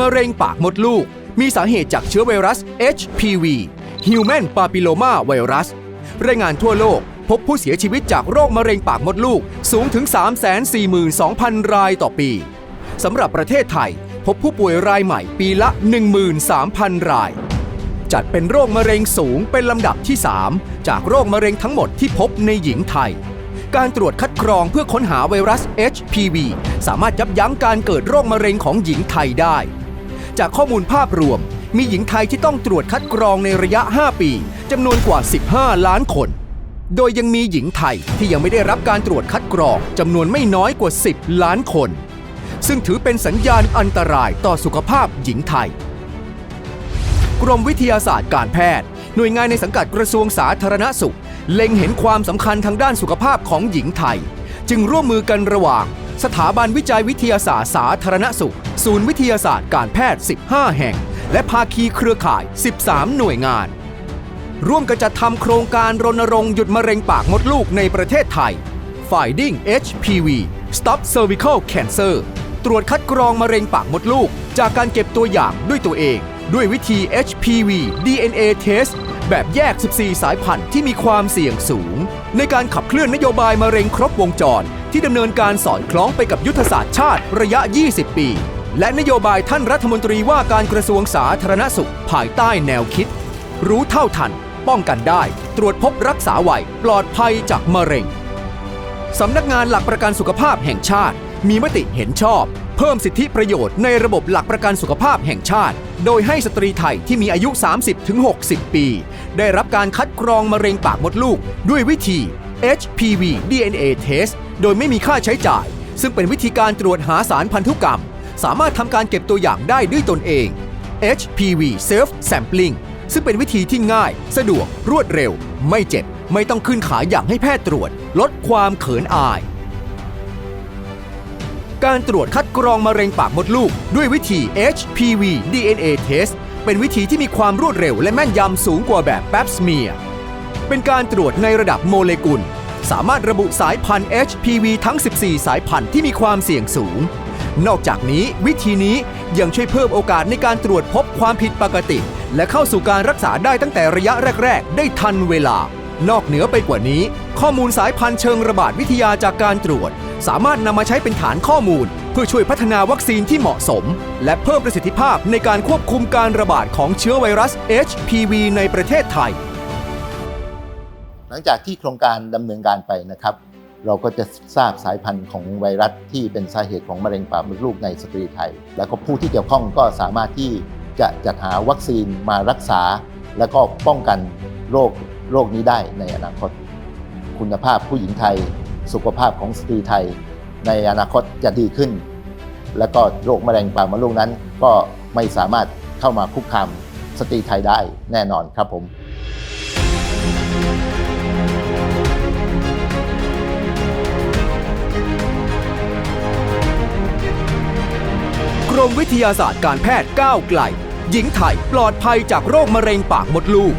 มะเร็งปากมดลูก มีสาเหตุจากเชื้อไวรัส HPV Human Papilloma Virus รายงานทั่วโลก พบผู้เสียชีวิตจากโรคมะเร็งปากมดลูกสูงถึง 342,000 รายต่อปี สำหรับประเทศไทย พบผู้ป่วยรายใหม่ปีละ 13,000 ราย จัดเป็นโรคมะเร็งสูงเป็นลำดับที่ 3 จากโรคมะเร็งทั้งหมดที่พบในหญิงไทย การตรวจคัดกรองเพื่อค้นหาไวรัส HPV สามารถยับยั้งการเกิดโรคมะเร็งของหญิงไทยได้ จากข้อมูลภาพรวม มีหญิงไทยที่ต้องตรวจคัดกรองในระยะ 5 ปีจำนวนกว่า 15 ล้านคน โดยยังมีหญิงไทยที่ยังไม่ได้รับการตรวจคัดกรองจำนวนไม่น้อยกว่า 10 ล้านคน ซึ่งถือเป็นสัญญาณอันตรายต่อสุขภาพหญิงไทย กรมวิทยาศาสตร์การแพทย์ หน่วยงานในสังกัดกระทรวงสาธารณสุข เล็งเห็นความสำคัญทางด้านสุขภาพของหญิงไทย จึงร่วมมือกันระหว่าง สถาบันวิจัยวิทยาศาสตร์สาธารณสุข ศูนย์วิทยาศาสตร์การแพทย์ 15 แห่ง และภาคีเครือข่าย 13 หน่วยงาน ร่วมกันจัดทำโครงการรณรงค์หยุดมะเร็งปากมดลูกในประเทศไทย Finding HPV Stop Cervical Cancer ตรวจคัดกรองมะเร็งปากมดลูก จากการเก็บตัวอย่างด้วยตัวเอง ด้วยวิธี HPV DNA Test แบบแยก 14 สายพันธุ์ที่มีความเสี่ยงสูง ในการขับเคลื่อนนโยบายมะเร็งครบวงจร ที่ดำเนินการสอดคล้องไปกับยุทธศาสตร์ชาติระยะ 20 ปี และนโยบายท่านรัฐมนตรีว่าการกระทรวงสาธารณสุข ภายใต้แนวคิด รู้เท่าทัน ป้องกันได้ ตรวจพบรักษาไวปลอดภัยจากมะเร็งสำนักงานหลักประกันสุขภาพแห่งชาติ มีมติเห็นชอบ เพิ่มสิทธิประโยชน์ในระบบหลักประกันสุขภาพแห่งชาติ โดยให้สตรีไทยที่มีอายุ 30-60 ปี ได้รับการคัดกรองมะเร็งปากมดลูก ด้วยวิธี HPV DNA Test โดยไม่มีค่าใช้จ่าย ซึ่งเป็นวิธีการตรวจหาสารพันธุกรรม สามารถทำการเก็บตัวอย่างได้ด้วยตนเอง HPV Self Sampling ซึ่งเป็นวิธีที่ง่าย สะดวก รวดเร็ว ไม่เจ็บ ไม่ต้องขึ้นขาอย่างให้แพทย์ตรวจ ลดความเขินอาย การตรวจคัดกรองมะเร็งปากมดลูก ด้วยวิธี HPV DNA Test เป็นวิธีที่มีความรวดเร็วและแม่นยำสูงกว่าแบบ Pap smear เป็นการตรวจในระดับโมเลกุล สามารถระบุสายพันธุ์ HPV ทั้ง 14 สายพันธุ์ที่มีความเสี่ยงสูง นอกจากนี้วิธีนี้ยังช่วยเพิ่มโอกาสในการตรวจพบความผิดปกติ และเข้าสู่การรักษาได้ตั้งแต่ระยะแรก ๆ ได้ทันเวลา นอกเหนือไปกว่านี้ ข้อมูลสายพันธุ์เชิงระบาดวิทยาจากการตรวจ สามารถนำมาใช้เป็นฐานข้อมูล เพื่อช่วยพัฒนาวัคซีนที่เหมาะสม และเพิ่มประสิทธิภาพในการควบคุมการระบาดของเชื้อไวรัส HPV ในประเทศไทย หลังจากที่โครงการดำเนินการไปนะครับ เราก็จะทราบสายพันธุ์ของไวรัสที่เป็นสาเหตุของมะเร็งปากมดลูกในสตรีไทย แล้วก็ผู้ที่เกี่ยวข้องก็สามารถที่จะจัดหาวัคซีนมารักษา แล้วก็ป้องกันโรคโรคนี้ได้ในอนาคต คุณภาพผู้หญิงไทย สุขภาพของสตรีไทย ในอนาคตจะดีขึ้น แล้วก็โรคมะเร็งปากมดลูกนั้น ก็ไม่สามารถเข้ามาคุกคามสตรีไทยได้แน่นอนครับผม มวิทยาศาสตร์การแพทย์ก้าวไกล หญิงไทยปลอดภัยจากโรคมะเร็งปากมดลูก